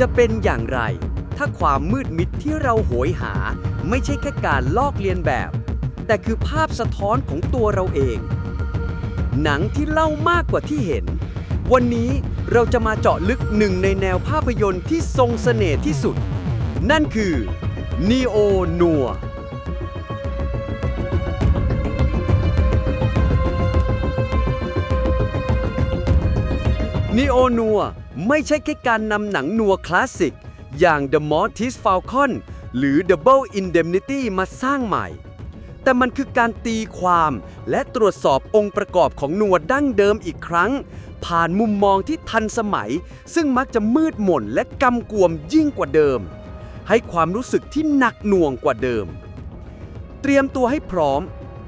จะเป็นอย่างไร ถ้าความมืดมิดที่เราโหยหา ไม่ใช่แค่การลอกเลียนแบบ แต่คือภาพสะท้อนของตัวเราเอง หนังที่เล่ามากกว่าที่เห็น วันนี้เราจะมาเจาะลึกหนึ่งในแนวภาพยนตร์ที่ทรงเสน่ห์ที่สุด นั่นคือ Neo Noir นีโอนัว ไม่ใช่แค่การนำหนังนัวคลาสสิก อย่าง The Mortis Falcon หรือ Double Indemnity มาสร้างใหม่ แต่มันคือการตีความและตรวจสอบองค์ประกอบของนัวดั้งเดิมอีกครั้ง ผ่านมุมมองที่ทันสมัย ซึ่งมักจะมืดมนและกำกวมยิ่งกว่าเดิม ให้ความรู้สึกที่หนักหน่วงกว่าเดิม เตรียมตัวให้พร้อม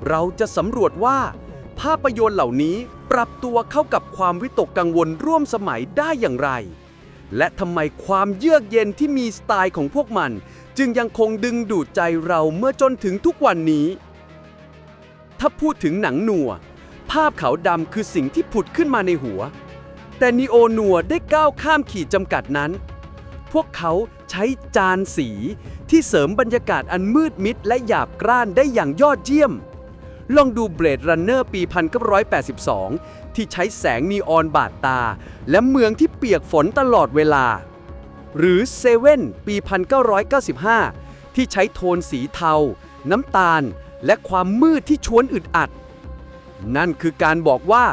เราจะสำรวจว่า ภาพยนตร์เหล่านี้ ปรับตัวเข้ากับความวิตกกังวลร่วมสมัยได้อย่างไร และทำไมความเยือกเย็นที่มีสไตล์ของพวกมัน จึงยังคงดึงดูดใจเราเมื่อจนถึงทุกวันนี้ ถ้าพูดถึงหนังหนัว ภาพขาวดำคือสิ่งที่ผุดขึ้นมาในหัว แต่นีโอนัวได้ก้าวข้ามขีดจำกัดนั้น พวกเขาใช้จานสีที่เสริมบรรยากาศอันมืดมิดและหยาบกร้านได้อย่างยอดเยี่ยม ลองดูเบรดรันเนอร์ปี 1982 ที่ใช้แสงนีออนบาดตา และเมืองที่เปียกฝนตลอดเวลา หรือเซเว่นปี 1995 ที่ใช้โทนสีเทา น้ำตาล และความมืดที่ชวนอึดอัด นั่นคือการบอกว่า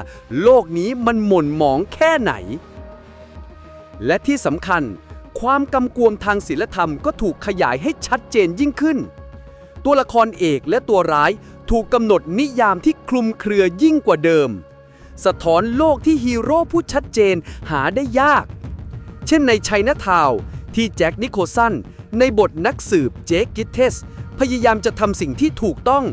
โลกนี้มันหม่นหมองแค่ไหน และที่สำคัญ ความกำกวมทางศิลธรรมก็ถูกขยายให้ชัดเจนยิ่งขึ้น ตัวละครเอกและตัวร้าย ถูกกำหนดนิยามที่คลุมเครือยิ่งกว่าเดิม สะท้อนโลกที่ฮีโร่ผู้ชัดเจนหาได้ยาก เช่นในไชน่าทาวที่แจ็คนิโคสันในบทนักสืบเจคกิทเทส พยายามจะทำสิ่งที่ถูกต้อง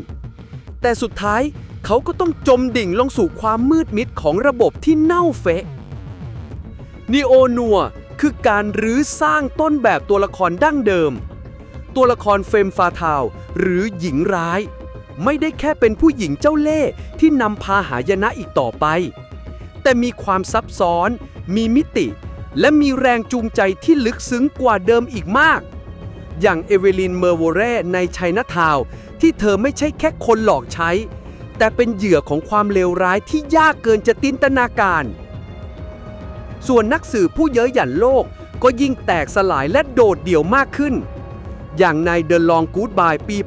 แต่สุดท้ายเขาก็ต้องจมดิ่งลงสู่ความมืดมิดของระบบที่เน่าเฟะนีโอนัวคือการรื้อสร้างต้นแบบตัวละครดั้งเดิม ตัวละครเฟมฟาทาวหรือหญิงร้าย ไม่ได้แค่เป็นผู้หญิงเจ้าเล่ห์ที่นำพาหายนะอีกต่อไป แต่มีความซับซ้อน มีมิติ และมีแรงจูงใจที่ลึกซึ้งกว่าเดิมอีกมาก อย่างเอเวลินเมอร์โวเรในไชน่าทาวน์ที่เธอไม่ใช่แค่คนหลอกใช้ แต่เป็นเหยื่อของความเลวร้ายที่ยากเกินจะจินตนาการ ส่วนนักสืบผู้เย้ยหยันโลกก็ยิ่งแตกสลายและโดดเดี่ยวมากขึ้น อย่างใน The Long Goodbye ปี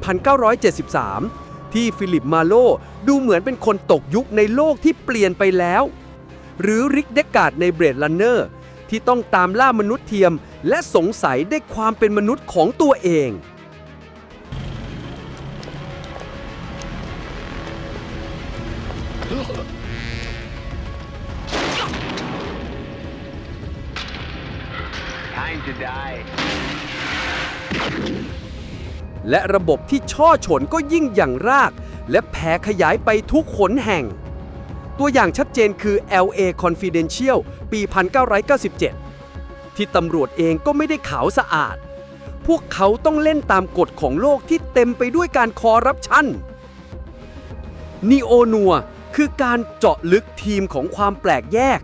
1973 ที่ฟิลิปมาโลดูเหมือนเป็นคนตกยุคในโลกที่เปลี่ยนไปแล้ว หรือริกเดกกาดในเบรด r ันเนอร์ที่ต้องตามล่ามนุษย์เทียม และสงสัยได้ความเป็นมนุษย์ของตัวเอง Time to die. และระบบที่ช่อฉนก็ยิ่งอย่างราก และแผ่ขยายไปทุกขนแห่ง ตัวอย่างชัดเจนคือ LA Confidential ปี 1997 ที่ตำรวจเองก็ไม่ได้ขาวสะอาด พวกเขาต้องเล่นตามกฎของโลกที่เต็มไปด้วยการคอร์รัปชันนีโอนัวคือการเจาะลึกทีมของความแปลกแยก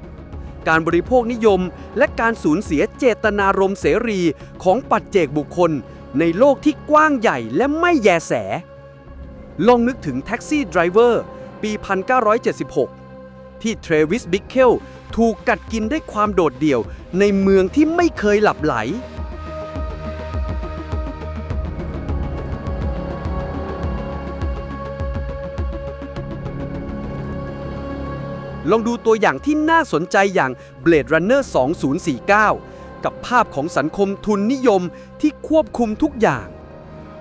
การบริโภคนิยมและการสูญเสียเจตนารมณ์เสรีของปัจเจกบุคคล ในโลกที่กว้างใหญ่และไม่แยแส ลองนึกถึงแท็กซี่ไดรเวอร์ปี 1976 ที่เทรวิสบิกเคลถูกกัดกินด้วยความโดดเดี่ยวในเมืองที่ไม่เคยหลับไหล ลองดูตัวอย่างที่น่าสนใจอย่าง Blade Runner 2049 กับภาพของสังคมทุนนิยมที่ควบคุมทุกอย่าง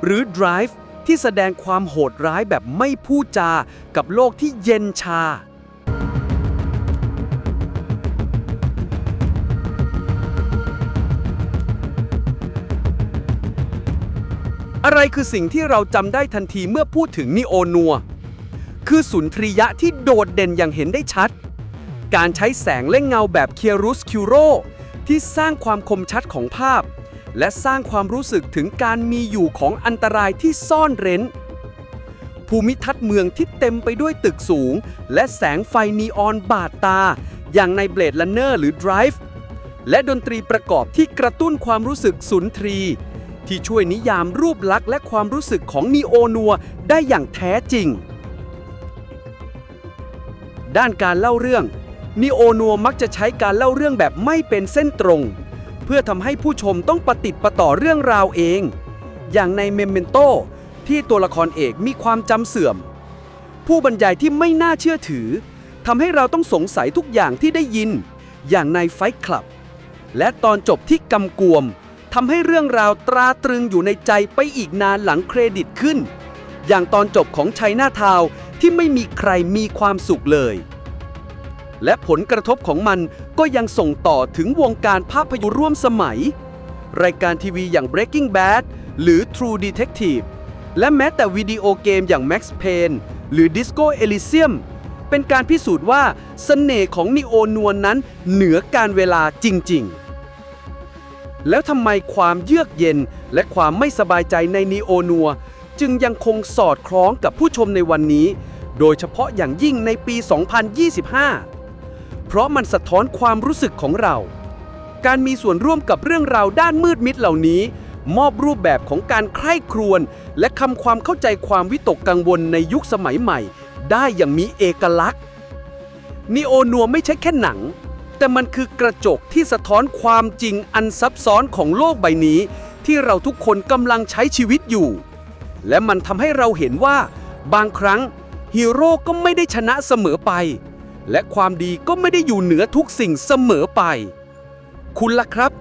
หรือ Drive ที่แสดงความโหดร้ายแบบไม่พูดจา กับโลกที่เย็นชา อะไรคือสิ่งที่เราจำได้ทันทีเมื่อพูดถึงนิโอนัว คือสุนทรียะที่โดดเด่นอย่างเห็นได้ชัด การใช้แสงและเงาแบบเคียรุสคิวโร ที่สร้างความคมชัดของภาพ และสร้างความรู้สึกถึงการมีอยู่ของอันตรายที่ซ่อนเร้น ภูมิทัศน์เมืองที่เต็มไปด้วยตึกสูง และแสงไฟนีออนบาดตา อย่างใน Blade Runner หรือ Drive และดนตรีประกอบที่กระตุ้นความรู้สึกสุนทรี ที่ช่วยนิยามรูปลักษณ์และความรู้สึกของนีโอนัวได้อย่างแท้จริง ด้านการเล่าเรื่อง นีโอนัวมักจะใช้การเล่าเรื่องแบบไม่เป็นเส้นตรง เพื่อทำให้ผู้ชมต้องปฏิดประต่อเรื่องราวเอง อย่างในเมมเมนโตที่ตัวละครเอกมีความจำเสื่อม ผู้บรรยายที่ไม่น่าเชื่อถือทำให้เราต้องสงสัยทุกอย่างที่ได้ยิน อย่างในไฟคลับ และตอนจบที่กำกวมทำให้เรื่องราวตราตรึงอยู่ในใจไปอีกนานหลังเครดิตขึ้น อย่างตอนจบของชัยหน้าทาวที่ไม่มีใครมีความสุขเลย และผลกระทบของมันก็ยังส่งต่อถึงวงการภาพยนตร์ร่วมสมัย รายการทีวีอย่าง Breaking Bad หรือ True Detective และแม้แต่วิดีโอเกมอย่าง Max Payne หรือ Disco Elysium เป็นการพิสูจน์ว่าสเสน่ห์ของนีโอนวลนั้นเหนือการเวลาจริง ๆ แล้วทำไมความเยือกเย็นและความไม่สบายใจในนีโอนัว จึงยังคงสอดคล้องกับผู้ชมในวันนี้ โดยเฉพาะอย่างยิ่งในปี 2025 เพราะมันสะท้อนความรู้สึกของเรา การมีส่วนร่วมกับเรื่องราวด้านมืดมิดเหล่านี้ มอบรูปแบบของการใคร่ครวญและคำความเข้าใจความวิตกกังวลในยุคสมัยใหม่ ได้อย่างมีเอกลักษณ์นีโอนัวไม่ใช่แค่หนัง แต่มันคือกระจกที่สะท้อนความจริงอันซับซ้อนของโลกใบนี้ ที่เราทุกคนกำลังใช้ชีวิตอยู่ และมันทำให้เราเห็นว่า บางครั้งฮีโร่ก็ไม่ได้ชนะเสมอไป และความดีก็ไม่ได้อยู่เหนือทุกสิ่งเสมอไป คุณล่ะครับ